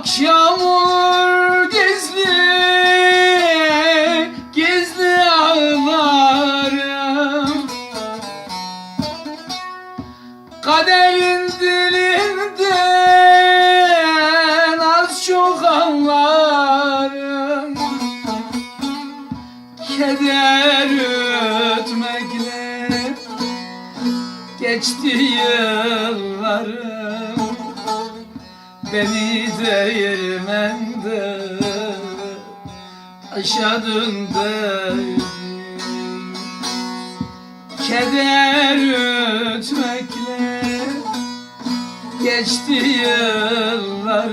Akşam olur gizli Gizli ağlarım. Kaderin dilinden Az çok anlarım. Keder ötmekle Geçti yıllarım Beni değirmende Aşa döndürdün Keder ötmekle Geçti yıllarım.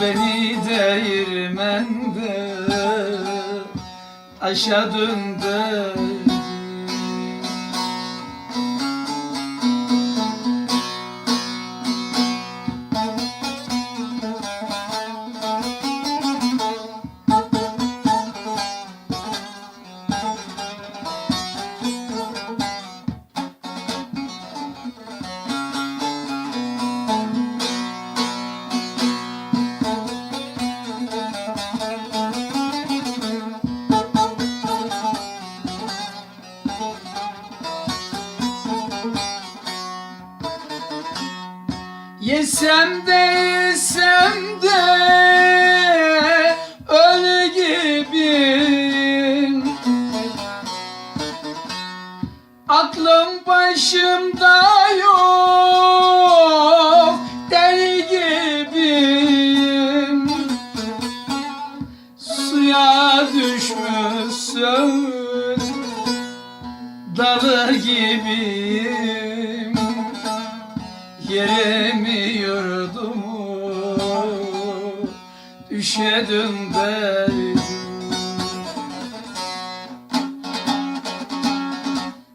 Beni değirmende Aşa döndürdün Yesem de yesem de ölü gibiyim. Aklım başımda yok deli gibiyim. Suya düşmüşsün dalı gibiyim. Yerimi yurdumu düşe döndürdüm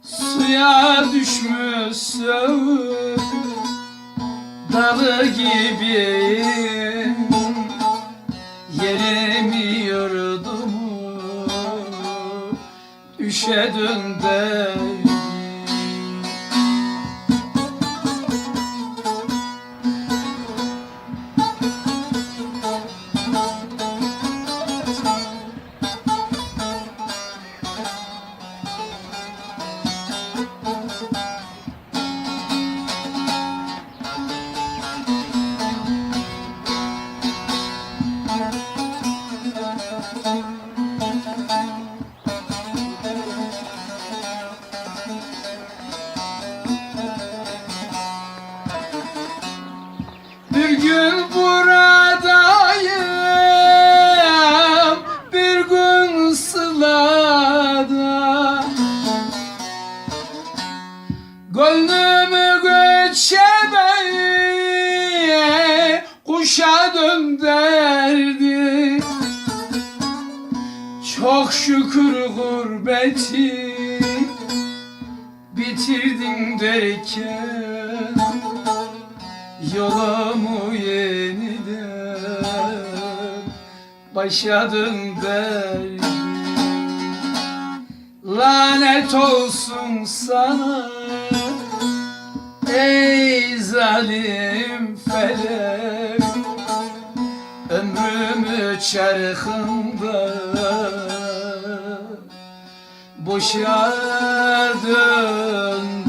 Suya düşmüşsün dalı gibiyim. Yerimi yurdumu düşe döndürdüm kuşa döndürdü Çok şükür gurbeti bitirdin derken Yolumu yeniden başa döndürdüm Lanet olsun sana ey zalim felek çarkında boşa dön